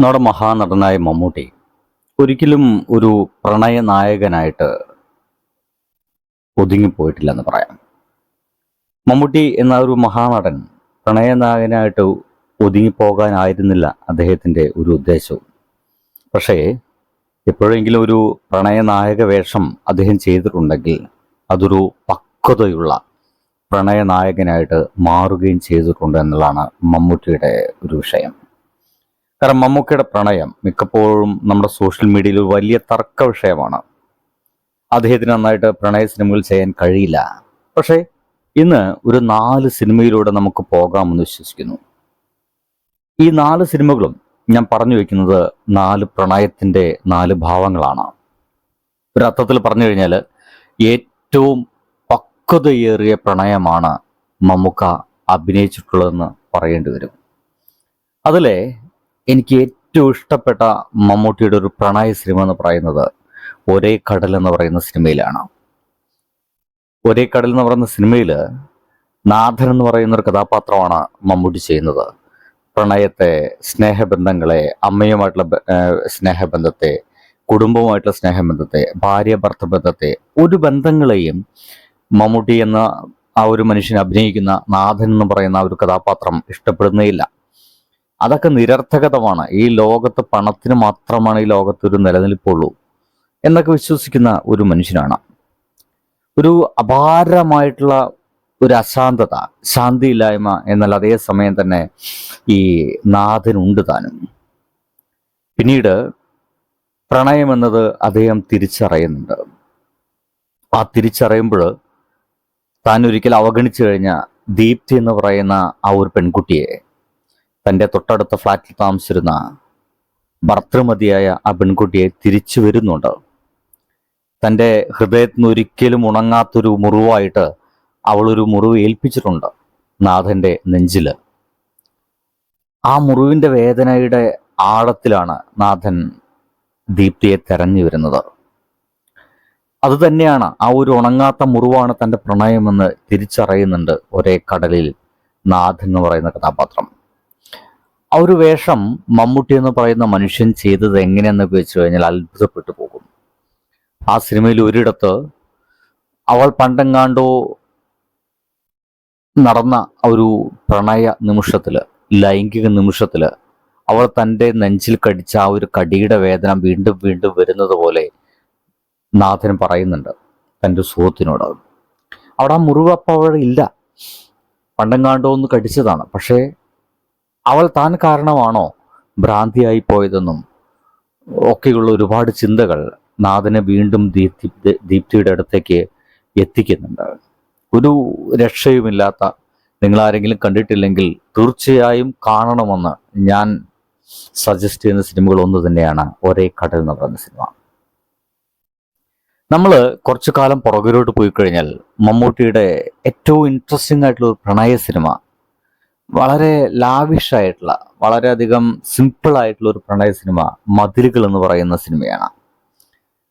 നമ്മുടെ മഹാനടനായ മമ്മൂട്ടി ഒരിക്കലും ഒരു പ്രണയ നായകനായിട്ട് ഒതുങ്ങിപ്പോയിട്ടില്ലെന്ന് പറയാം. മമ്മൂട്ടി എന്ന ഒരു മഹാനടൻ പ്രണയനായകനായിട്ട് ഒതുങ്ങിപ്പോകാനായിരുന്നില്ല അദ്ദേഹത്തിന്റെ ഒരു ഉദ്ദേശവും. പക്ഷേ എപ്പോഴെങ്കിലും ഒരു പ്രണയനായക വേഷം അദ്ദേഹം ചെയ്തിട്ടുണ്ടെങ്കിൽ അതൊരു പക്വതയുള്ള പ്രണയനായകനായിട്ട് മാറുകയും ചെയ്തിട്ടുണ്ട് എന്നുള്ളതാണ് മമ്മൂട്ടിയുടെ ഒരു വിഷയം. കാരണം മമ്മൂക്കയുടെ പ്രണയം മിക്കപ്പോഴും നമ്മുടെ സോഷ്യൽ മീഡിയയിൽ വലിയ തർക്ക വിഷയമാണ്. അദ്ദേഹത്തിന് നന്നായിട്ട് പ്രണയ സിനിമകൾ ചെയ്യാൻ കഴിയില്ല. പക്ഷേ ഇന്ന് ഒരു നാല് സിനിമയിലൂടെ നമുക്ക് പോകാമെന്ന് വിശ്വസിക്കുന്നു. ഈ നാല് സിനിമകളും ഞാൻ പറഞ്ഞു വെക്കുന്നത് നാല് പ്രണയത്തിന്റെ നാല് ഭാവങ്ങളാണ്. ഒരു അർത്ഥത്തിൽ പറഞ്ഞു കഴിഞ്ഞാൽ ഏറ്റവും പക്വതയേറിയ പ്രണയമാണ് മമ്മൂക്ക അഭിനയിച്ചിട്ടുള്ളതെന്ന് പറയേണ്ടി വരും. അതിലെ എനിക്ക് ഏറ്റവും ഇഷ്ടപ്പെട്ട മമ്മൂട്ടിയുടെ ഒരു പ്രണയ സിനിമ എന്ന് പറയുന്നത് ഒരേ കടൽ എന്ന് പറയുന്ന സിനിമയിലാണ്. ഒരേ കടൽ എന്ന് പറയുന്ന സിനിമയിൽ നാഥൻ എന്ന് പറയുന്ന ഒരു കഥാപാത്രമാണ് മമ്മൂട്ടി ചെയ്യുന്നത്. പ്രണയത്തെ സ്നേഹബന്ധങ്ങളെ അമ്മയുമായിട്ടുള്ള സ്നേഹബന്ധത്തെ കുടുംബവുമായിട്ടുള്ള സ്നേഹബന്ധത്തെ ഭാര്യ ഭർത്ത ബന്ധത്തെ ഒരു ബന്ധങ്ങളെയും മമ്മൂട്ടി എന്ന ആ ഒരു മനുഷ്യനെ അഭിനയിക്കുന്ന നാഥൻ എന്ന് പറയുന്ന ആ ഒരു കഥാപാത്രം ഇഷ്ടപ്പെടുന്നേയില്ല അതൊക്കെ നിരർത്ഥകതമാണ്. ഈ ലോകത്ത് പണത്തിന് മാത്രമാണ് ഈ ലോകത്ത് ഒരു നിലനിൽപ്പുള്ളൂ എന്നൊക്കെ വിശ്വസിക്കുന്ന ഒരു മനുഷ്യനാണ്. ഒരു അപാരമായിട്ടുള്ള ഒരു അശാന്തത ശാന്തിയില്ലായ്മ എന്നാൽ അതേ സമയം തന്നെ ഈ നാഥനുണ്ട് താനും. പിന്നീട് പ്രണയമെന്നത് അദ്ദേഹം തിരിച്ചറിയുന്നുണ്ട്. ആ തിരിച്ചറിയുമ്പോൾ താൻ ഒരിക്കൽ അവഗണിച്ചു കഴിഞ്ഞ ദീപ്തി എന്ന് പറയുന്ന ആ ഒരു പെൺകുട്ടിയെ തന്റെ തൊട്ടടുത്ത ഫ്ലാറ്റിൽ താമസിച്ചിരുന്ന ഭർത്തൃമതിയായ ആ പെൺകുട്ടിയെ തിരിച്ചു വരുന്നുണ്ട്. തന്റെ ഹൃദയത്തിന് ഒരിക്കലും ഉണങ്ങാത്തൊരു മുറിവായിട്ട് അവളൊരു മുറിവ് ഏൽപ്പിച്ചിട്ടുണ്ട് നാഥന്റെ നെഞ്ചിൽ ആ മുറിവിന്റെ വേദനയുടെ ആഴത്തിലാണ് നാഥൻ ദീപ്തിയെ തെരഞ്ഞു വരുന്നത്. അത് തന്നെയാണ് ആ ഒരു ഉണങ്ങാത്ത മുറിവാണ് തന്റെ പ്രണയമെന്ന് തിരിച്ചറിയുന്നുണ്ട് ഒരേ കടലിൽ നാഥ് എന്ന് പറയുന്ന കഥാപാത്രം. ആ ഒരു വേഷം മമ്മൂട്ടി എന്ന് പറയുന്ന മനുഷ്യൻ ചെയ്തത് എങ്ങനെയെന്ന് വെച്ച് കഴിഞ്ഞാൽ അത്ഭുതപ്പെട്ടു പോകും. ആ സിനിമയിൽ ഒരിടത്ത് അവൾ പണ്ടെങ്ങാണ്ടോ നടന്ന ഒരു പ്രണയ നിമിഷത്തിൽ ലൈംഗിക നിമിഷത്തിൽ അവൾ തന്റെ നെഞ്ചിൽ കടിച്ച ആ ഒരു കടിയുടെ വേദന വീണ്ടും വീണ്ടും വരുന്നത് പോലെ നാഥൻ പറയുന്നുണ്ട് തന്റെ സുഹൃത്തിനോട്. അവിടെ ആ മുറിവ് അവിടെ ഇല്ല. പണ്ടെങ്ങാണ്ടോ ഒന്ന് കടിച്ചതാണ്. പക്ഷേ അവൾ താൻ കാരണമാണോ ഭ്രാന്തിയായി പോയതെന്നും ഒക്കെയുള്ള ഒരുപാട് ചിന്തകൾ നാഥനെ വീണ്ടും ദീപ്തി ദീപ്തിയുടെ അടുത്തേക്ക് എത്തിക്കുന്നുണ്ട്. ഒരു രക്ഷയുമില്ലാത്ത നിങ്ങൾ ആരെങ്കിലും കണ്ടിട്ടില്ലെങ്കിൽ തീർച്ചയായും കാണണമെന്ന് ഞാൻ സജസ്റ്റ് ചെയ്യുന്ന സിനിമകൾ ഒന്ന് തന്നെയാണ്. ഒരേ കടൽ എന്ന് പറയുന്ന സിനിമ. നമ്മൾ കുറച്ചു കാലം പുറകിലോട്ട് പോയി കഴിഞ്ഞാൽ മമ്മൂട്ടിയുടെ ഏറ്റവും ഇൻട്രസ്റ്റിംഗ് ആയിട്ടുള്ള ഒരു പ്രണയ സിനിമ വളരെ ലാവിഷ് ആയിട്ടുള്ള വളരെയധികം സിമ്പിൾ ആയിട്ടുള്ള ഒരു പ്രണയ സിനിമ മതിലുകൾ എന്ന് പറയുന്ന സിനിമയാണ്.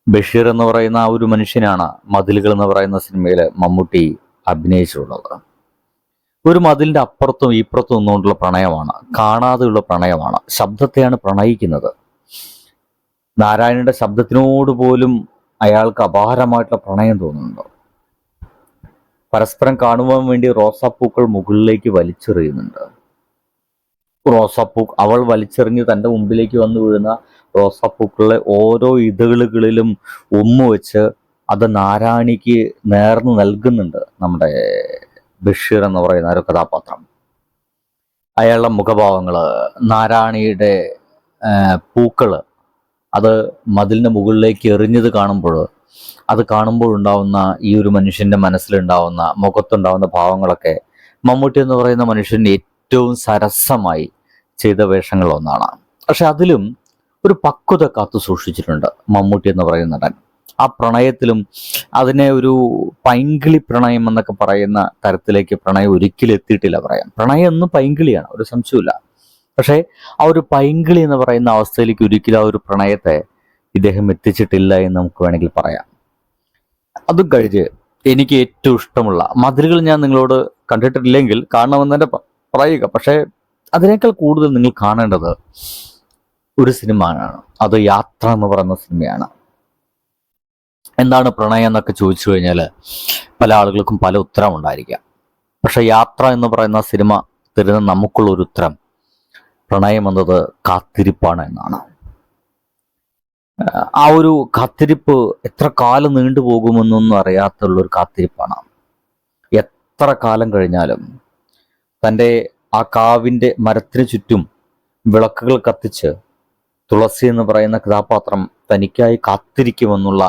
ബഷീർ എന്ന് പറയുന്ന ആ ഒരു മനുഷ്യനാണ് മതിലുകൾ എന്ന് പറയുന്ന സിനിമയിൽ മമ്മൂട്ടി അഭിനയിച്ചിട്ടുള്ളത്. ഒരു മതിലിന്റെ അപ്പുറത്തും ഇപ്പുറത്തും നിന്നുകൊണ്ടുള്ള പ്രണയമാണ് കാണാതെയുള്ള പ്രണയമാണ് ശബ്ദത്തെയാണ് പ്രണയിക്കുന്നത്. നാരായണന്റെ ശബ്ദത്തിനോട് പോലും അയാൾക്ക് അപാരമായിട്ടുള്ള പ്രണയം തോന്നുന്നുണ്ട്? പരസ്പരം കാണുവാൻ വേണ്ടി റോസാപ്പൂക്കൾ മുകളിലേക്ക് വലിച്ചെറിയുന്നുണ്ട്. റോസാപ്പൂ അവൾ വലിച്ചെറിഞ്ഞ് തന്റെ മുമ്പിലേക്ക് വന്നു വീഴുന്ന റോസാപ്പൂക്കളെ ഓരോ ഇതളുകളിലും ഉമ്മ വെച്ച് അത് നാരായണിക്ക് നേർന്ന് നൽകുന്നുണ്ട്. നമ്മുടെ ബഷീർ എന്ന് പറയുന്ന ഒരു കഥാപാത്രം. അയാളുടെ മുഖഭാവങ്ങൾ നാരായണിയുടെ പൂക്കൾ അത് മതിലിന്റെ മുകളിലേക്ക് എറിഞ്ഞത് കാണുമ്പോൾ അത് കാണുമ്പോൾ ഉണ്ടാവുന്ന ഈ ഒരു മനുഷ്യന്റെ മനസ്സിലുണ്ടാവുന്ന മുഖത്തുണ്ടാവുന്ന ഭാവങ്ങളൊക്കെ മമ്മൂട്ടി എന്ന് പറയുന്ന മനുഷ്യൻ ഏറ്റവും സരസമായി ചെയ്ത വേഷങ്ങൾ ഒന്നാണ്. പക്ഷെ അതിലും ഒരു പക്വത കാത്തു സൂക്ഷിച്ചിട്ടുണ്ട് മമ്മൂട്ടി എന്ന് പറയുന്ന നടൻ. ആ പ്രണയത്തിലും അതിനെ ഒരു പൈങ്കിളി പ്രണയം എന്നൊക്കെ പറയുന്ന തരത്തിലേക്ക് പ്രണയം ഒരിക്കലും എത്തിയിട്ടില്ല പറയാം പ്രണയം എന്നും പൈങ്കിളിയാണ് ഒരു സംശയമില്ല പക്ഷേ ആ ഒരു പൈങ്കിളി എന്ന് പറയുന്ന അവസ്ഥയിലേക്ക് ഒരിക്കലും ആ ഒരു പ്രണയത്തെ ഇദ്ദേഹം എത്തിച്ചിട്ടില്ല എന്ന് നമുക്ക് വേണമെങ്കിൽ പറയാം. അതും കഴിഞ്ഞ് എനിക്ക് ഏറ്റവും ഇഷ്ടമുള്ള മതിലുകൾ ഞാൻ നിങ്ങളോട് കണ്ടിട്ടില്ലെങ്കിൽ കാണണമെന്ന് തന്നെ പറയുക. പക്ഷേ അതിനേക്കാൾ കൂടുതൽ നിങ്ങൾ കാണേണ്ടത് ഒരു സിനിമയാണ്. അത് യാത്ര എന്ന് പറയുന്ന സിനിമയാണ്. എന്താണ് പ്രണയം എന്നൊക്കെ ചോദിച്ചു കഴിഞ്ഞാൽ പല ആളുകൾക്കും പല ഉത്തരം ഉണ്ടായിരിക്കാം. പക്ഷെ യാത്ര എന്ന് പറയുന്ന സിനിമ തരുന്ന നമുക്കുള്ള ഒരു ഉത്തരം പ്രണയം എന്നത് കാത്തിരിപ്പാണ് എന്നാണ്. ആ ഒരു കാത്തിരിപ്പ് എത്ര കാലം നീണ്ടു പോകുമെന്നൊന്നും അറിയാത്തുള്ള ഒരു കാത്തിരിപ്പാണ്. എത്ര കാലം കഴിഞ്ഞാലും തന്റെ ആ കാവിന്റെ മരത്തിന് ചുറ്റും വിളക്കുകൾ കത്തിച്ച് തുളസി എന്ന് പറയുന്ന കഥാപാത്രം തനിക്കായി കാത്തിരിക്കുമെന്നുള്ള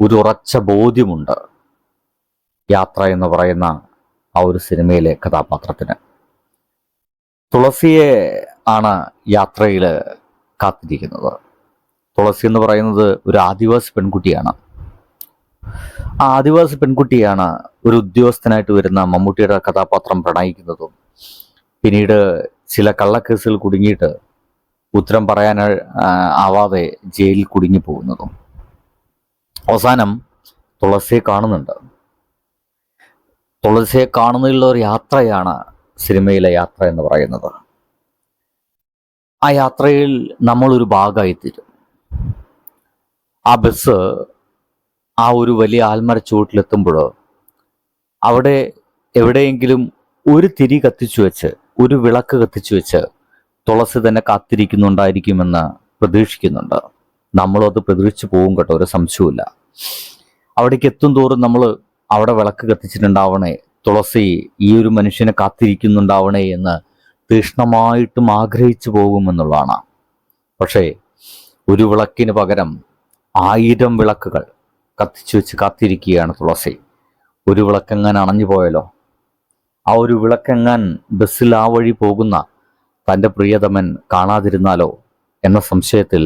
ഒരു ഉറച്ച ബോധ്യമുണ്ട്. യാത്ര എന്ന് പറയുന്ന ആ ഒരു സിനിമയിലെ കഥാപാത്രത്തിന്. തുളസിയെ ആണ് യാത്രയിൽ കാത്തിരിക്കുന്നത്. തുളസി എന്ന് പറയുന്നത് ഒരു ആദിവാസി പെൺകുട്ടിയാണ്. ആ ആദിവാസി പെൺകുട്ടിയാണ് ഒരു ഉദ്യോഗസ്ഥനായിട്ട് വരുന്ന മമ്മൂട്ടിയുടെ കഥാപാത്രം പ്രണയിക്കുന്നതും പിന്നീട് ചില കള്ളക്കേസുകൾ കുടുങ്ങിയിട്ട് ഉത്തരം പറയാൻ ആവാതെ ജയിലിൽ കുടുങ്ങി പോകുന്നതും. അവസാനം തുളസിയെ കാണുന്നുണ്ട്. തുളസിയെ കാണുന്നതിലുള്ള ഒരു യാത്രയാണ് സിനിമയിലെ യാത്ര എന്ന് പറയുന്നത്. ആ യാത്രയിൽ നമ്മളൊരു ഭാഗമായി തീരും ആ ബസ് ആ ഒരു വലിയ ആൽമര ചുവട്ടിലെത്തുമ്പോൾ അവിടെ എവിടെയെങ്കിലും ഒരു തിരി കത്തിച്ചു വെച്ച് ഒരു വിളക്ക് കത്തിച്ചു വെച്ച് തുളസി തന്നെ കാത്തിരിക്കുന്നുണ്ടായിരിക്കുമെന്ന് പ്രതീക്ഷിക്കുന്നുണ്ട്. നമ്മളും അത് പ്രതീക്ഷിച്ചു പോകും കേട്ടോ ഒരു സംശയവുമില്ല. അവിടേക്ക് എത്തും തോറും നമ്മൾ അവിടെ വിളക്ക് കത്തിച്ചിട്ടുണ്ടാവണേ തുളസി ഈ ഒരു മനുഷ്യനെ കാത്തിരിക്കുന്നുണ്ടാവണേ എന്ന് തീഷ്ണമായിട്ടും ആഗ്രഹിച്ചു പോകുമെന്നുള്ളതാണ്. പക്ഷേ ഒരു വിളക്കിന് പകരം ആയിരം വിളക്കുകൾ കത്തിച്ചു വെച്ച് കാത്തിരിക്കുകയാണ് തുളസി. ഒരു വിളക്കെങ്ങാൻ അണഞ്ഞു പോയാലോ? ആ ഒരു വിളക്കെങ്ങാൻ ബസ്സിൽ ആ വഴി പോകുന്ന തന്റെ പ്രിയതമൻ കാണാതിരുന്നാലോ? എന്ന സംശയത്തിൽ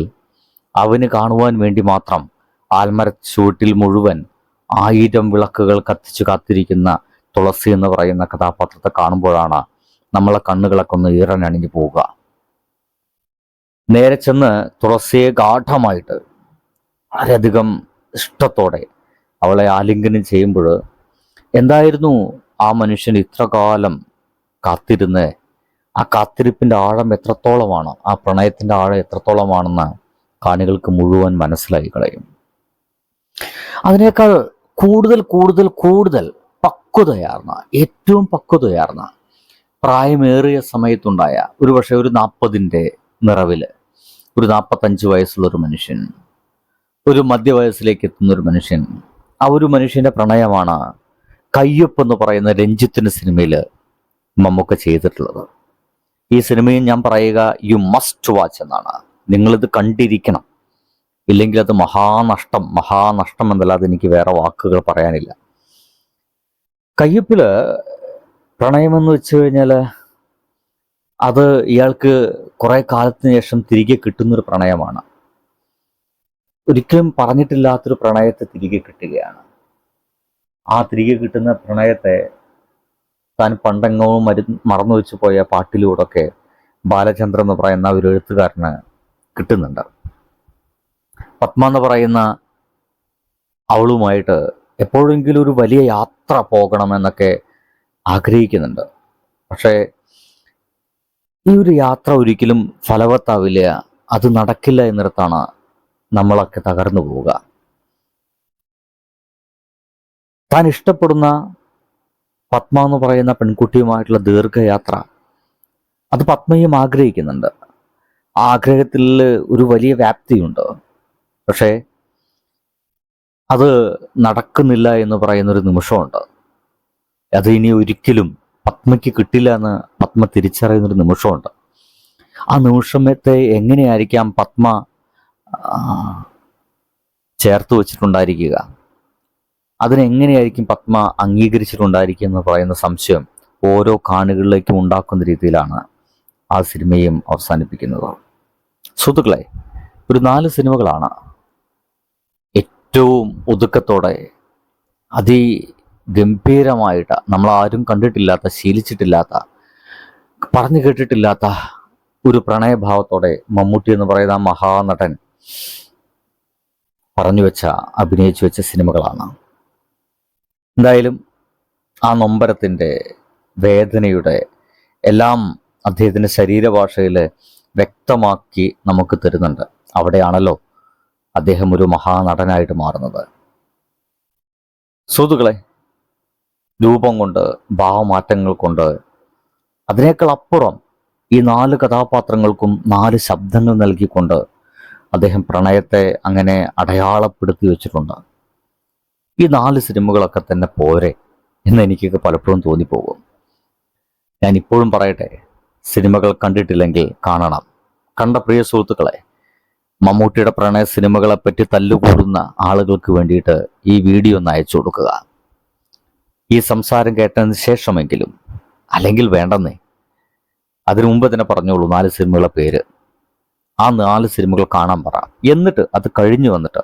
അവന് കാണുവാൻ വേണ്ടി മാത്രം ആൽമര ചുവട്ടിൽ മുഴുവൻ ആയിരം വിളക്കുകൾ കത്തിച്ചു കാത്തിരിക്കുന്ന തുളസി എന്ന് പറയുന്ന കഥാപാത്രത്തെ കാണുമ്പോഴാണ് നമ്മളെ കണ്ണുകളൊക്കെ ഒന്ന് ഈറനണിഞ്ഞു പോവുക. നേരെ ചെന്ന് തുളസിയെ ഗാഠമായിട്ട് വളരെയധികം ഇഷ്ടത്തോടെ അവളെ ആലിംഗനം ചെയ്യുമ്പോൾ എന്തായിരുന്നു ആ മനുഷ്യൻ ഇത്രകാലം കാത്തിരുന്ന്? ആ കാത്തിരിപ്പിന്റെ ആഴം എത്രത്തോളമാണ്? ആ പ്രണയത്തിന്റെ ആഴം എത്രത്തോളമാണെന്ന് കാണികൾക്ക് മുഴുവൻ മനസ്സിലായി കളയും. അതിനേക്കാൾ കൂടുതൽ കൂടുതൽ കൂടുതൽ പക്വതയാർന്ന ഏറ്റവും പക്വതയാർന്ന പ്രായമേറിയ സമയത്തുണ്ടായ ഒരുപക്ഷെ ഒരു നാൽപ്പതിന്റെ നിറവിൽ. ഒരു നാൽപ്പത്തഞ്ച് വയസ്സുള്ള ഒരു മനുഷ്യൻ. ഒരു മധ്യവയസ്സിലേക്ക് എത്തുന്ന ഒരു മനുഷ്യൻ. ആ ഒരു മനുഷ്യന്റെ പ്രണയമാണ് കയ്യൊപ്പ് എന്ന് പറയുന്ന രഞ്ജിത്തിന്റെ സിനിമയിൽ മമ്മൂക്ക ചെയ്തിട്ടുള്ളത്. ഈ സിനിമയും ഞാൻ പറയുക യു മസ്റ്റ് വാച്ച് എന്നാണ്. നിങ്ങളിത് കണ്ടിരിക്കണം. ഇല്ലെങ്കിൽ അത് മഹാനഷ്ടം മഹാനഷ്ടം എന്നല്ലാതെ എനിക്ക് വേറെ വാക്കുകൾ പറയാനില്ല. കയ്യൊപ്പിൽ പ്രണയമെന്ന് വെച്ച് കഴിഞ്ഞാൽ അത് ഇയാൾക്ക് കുറെ കാലത്തിന് ശേഷം തിരികെ കിട്ടുന്നൊരു പ്രണയമാണ്. ഒരിക്കലും പറഞ്ഞിട്ടില്ലാത്തൊരു പ്രണയത്തെ തിരികെ കിട്ടുകയാണ്. ആ തിരികെ കിട്ടുന്ന പ്രണയത്തെ താൻ പണ്ടെങ്ങോ മരു മറന്നു വെച്ചു പോയ പാട്ടിലൂടെയൊക്കെ ബാലചന്ദ്രൻ എന്ന് പറയുന്ന ഒരു എഴുത്തുകാരന് കിട്ടുന്നുണ്ട്. പത്മ എന്ന് പറയുന്ന അവളുമായിട്ട് എപ്പോഴെങ്കിലും ഒരു വലിയ യാത്ര പോകണമെന്നൊക്കെ ആഗ്രഹിക്കുന്നുണ്ട്. പക്ഷേ ഈ ഒരു യാത്ര ഒരിക്കലും ഫലവത്താവില്ല. അത് നടക്കില്ല എന്നിടത്താണ് നമ്മളൊക്കെ തകർന്നു പോവുക. താൻ ഇഷ്ടപ്പെടുന്ന പത്മ എന്ന് പറയുന്ന പെൺകുട്ടിയുമായിട്ടുള്ള ദീർഘയാത്ര അത് പത്മയും ആഗ്രഹിക്കുന്നുണ്ട്. ആ ആഗ്രഹത്തിൽ ഒരു വലിയ വ്യാപ്തിയുണ്ട്. പക്ഷേ അത് നടക്കുന്നില്ല എന്ന് പറയുന്നൊരു നിമിഷമുണ്ട്. അത് ഇനി ഒരിക്കലും പത്മയ്ക്ക് കിട്ടില്ല എന്ന് പത്മ തിരിച്ചറിയുന്നൊരു നിമിഷമുണ്ട്. ആ നിമിഷത്തെ എങ്ങനെയായിരിക്കാം പത്മ ചേർത്ത് വച്ചിട്ടുണ്ടായിരിക്കുക? അതിനെങ്ങനെയായിരിക്കും പത്മ അംഗീകരിച്ചിട്ടുണ്ടായിരിക്കുക എന്ന് പറയുന്ന സംശയം ഓരോ കാണികളിലേക്കും ഉണ്ടാക്കുന്ന രീതിയിലാണ് ആ സിനിമയും അവസാനിപ്പിക്കുന്നത്. സുഹൃത്തുക്കളെ ഒരു നാല് സിനിമകളാണ് ഏറ്റവും ഒതുക്കത്തോടെ അതിഗംഭീരമായിട്ട് നമ്മൾ ആരും കണ്ടിട്ടില്ലാത്ത ശീലിച്ചിട്ടില്ലാത്ത പറഞ്ഞു കേട്ടിട്ടില്ലാത്ത ഒരു പ്രണയഭാവത്തോടെ മമ്മൂട്ടി എന്ന് പറയുന്ന മഹാനടൻ പറഞ്ഞു വെച്ച അഭിനയിച്ചു വെച്ച സിനിമകളാണ്. എന്തായാലും ആ നൊമ്പരത്തിന്റെ വേദനയുടെ എല്ലാം അദ്ദേഹത്തിന്റെ ശരീരഭാഷയിൽ വ്യക്തമാക്കി നമുക്ക് തരുന്നുണ്ട്. അവിടെയാണല്ലോ അദ്ദേഹം ഒരു മഹാനടനായിട്ട് മാറുന്നത്. സുഹൃത്തുക്കളെ രൂപം കൊണ്ട് ഭാവമാറ്റങ്ങൾ കൊണ്ട് അതിനേക്കാൾ അപ്പുറം ഈ നാല് കഥാപാത്രങ്ങൾക്കും നാല് ശബ്ദങ്ങൾ നൽകിക്കൊണ്ട് അദ്ദേഹം പ്രണയത്തെ അങ്ങനെ അടയാളപ്പെടുത്തി വെച്ചിട്ടുണ്ട്. ഈ നാല് സിനിമകളൊക്കെ തന്നെ പോരെ എന്ന് എനിക്കൊക്കെ പലപ്പോഴും തോന്നിപ്പോകും. ഞാൻ ഇപ്പോഴും പറയട്ടെ സിനിമകൾ കണ്ടിട്ടില്ലെങ്കിൽ കാണണം. കണ്ട പ്രിയ സുഹൃത്തുക്കളെ മമ്മൂട്ടിയുടെ പ്രണയ സിനിമകളെ പറ്റി തല്ലുകൂടുന്ന ആളുകൾക്ക് വേണ്ടിയിട്ട് ഈ വീഡിയോ ഒന്ന് അയച്ചു കൊടുക്കുക. ഈ സംസാരം കേട്ടതിന് ശേഷമെങ്കിലും അല്ലെങ്കിൽ വേണ്ടെന്നേ. അതിനു മുമ്പ് തന്നെ പറഞ്ഞോളൂ നാല് സിനിമകളെ പേര്. ആ നാല് സിനിമകൾ കാണാൻ പറ. എന്നിട്ട് അത് കഴിഞ്ഞു വന്നിട്ട്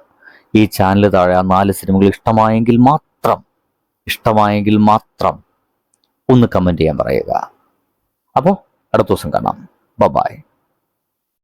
ഈ ചാനൽ താഴെ ആ നാല് സിനിമകൾ ഇഷ്ടമായെങ്കിൽ മാത്രം ഇഷ്ടമായെങ്കിൽ മാത്രം ഒന്ന് കമന്റ് ചെയ്യാൻ പറയുക. അപ്പോൾ അടുത്ത ദിവസം കാണാം. ബബായ്